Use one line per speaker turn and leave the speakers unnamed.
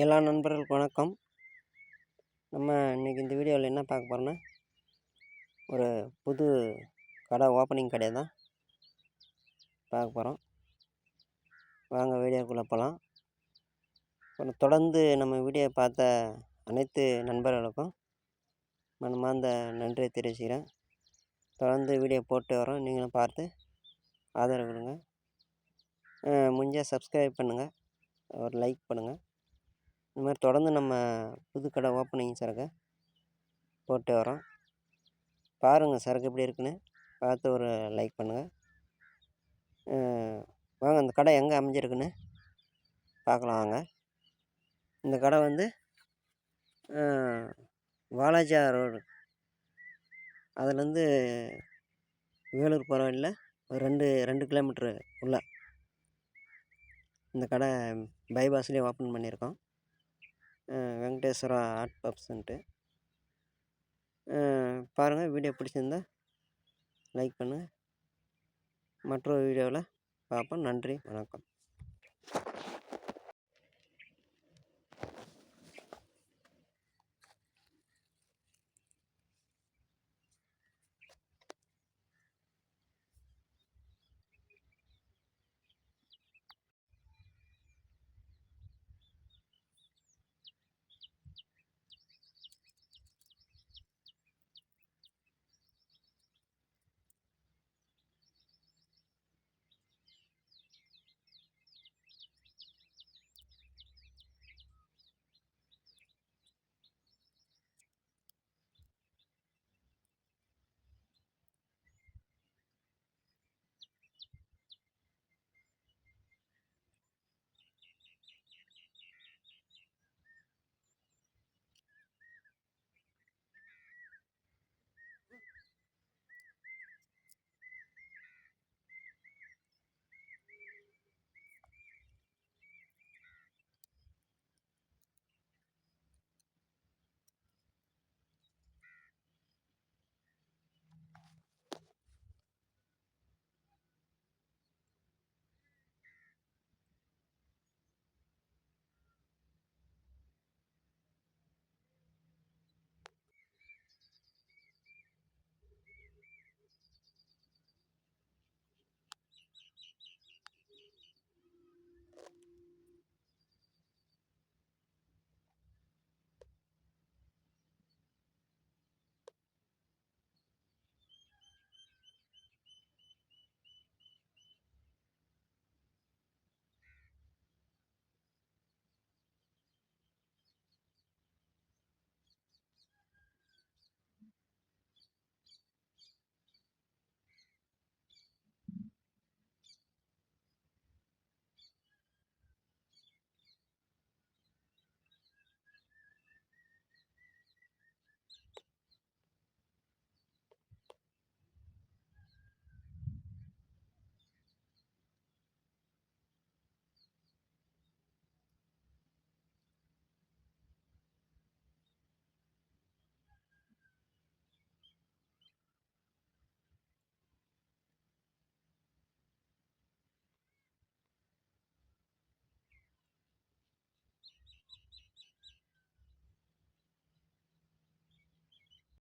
எல்லா நண்பர்களுக்கு வணக்கம். நம்ம இன்றைக்கி இந்த வீடியோவில் என்ன பார்க்க போகிறோன்னா ஒரு புது கடை ஓப்பனிங் கடை தான் பார்க்க போகிறோம் வாங்க வீடியோக்குள்ளே போகலாம். அப்புறம் தொடர்ந்து நம்ம வீடியோ பார்த்த அனைத்து நண்பர்களுக்கும் மனமார்ந்த நன்றியை தெரிவிச்சுக்கிறேன். தொடர்ந்து வீடியோ போட்டு வரோம் நீங்களும் பார்த்து ஆதரவு கொடுங்க. முடிஞ்சால் சப்ஸ்கிரைப் பண்ணுங்கள் ஒரு லைக் பண்ணுங்கள் இந்த மாதிரி தொடர்ந்து நம்ம புது கடை ஓப்பனிங் சரக்கை போட்டு வரோம் பாருங்கள் சரக்கு எப்படி இருக்குன்னு. பார்த்து ஒரு லைக் பண்ணுங்கள் வாங்க அந்த கடை எங்கே அமைஞ்சிருக்குன்னு பார்க்கலாம் வாங்க. இந்த கடை வந்து வாலாஜா ரோடு. அதுலேருந்து வேலூர் போகிற வழியில் ஒரு ரெண்டு ரெண்டு கிலோமீட்ரு உள்ள இந்த கடை பைபாஸ்லேயே ஓப்பன் பண்ணியிருக்கோம். வெங்கடேஸ்வரா ஆர்ட் பப்ஸ்ன்ட்டு. பாருங்கள் வீடியோ பிடிச்சிருந்தா லைக் பண்ணுங்கள் மற்றொரு வீடியோவில் பார்ப்போம் நன்றி. வணக்கம்.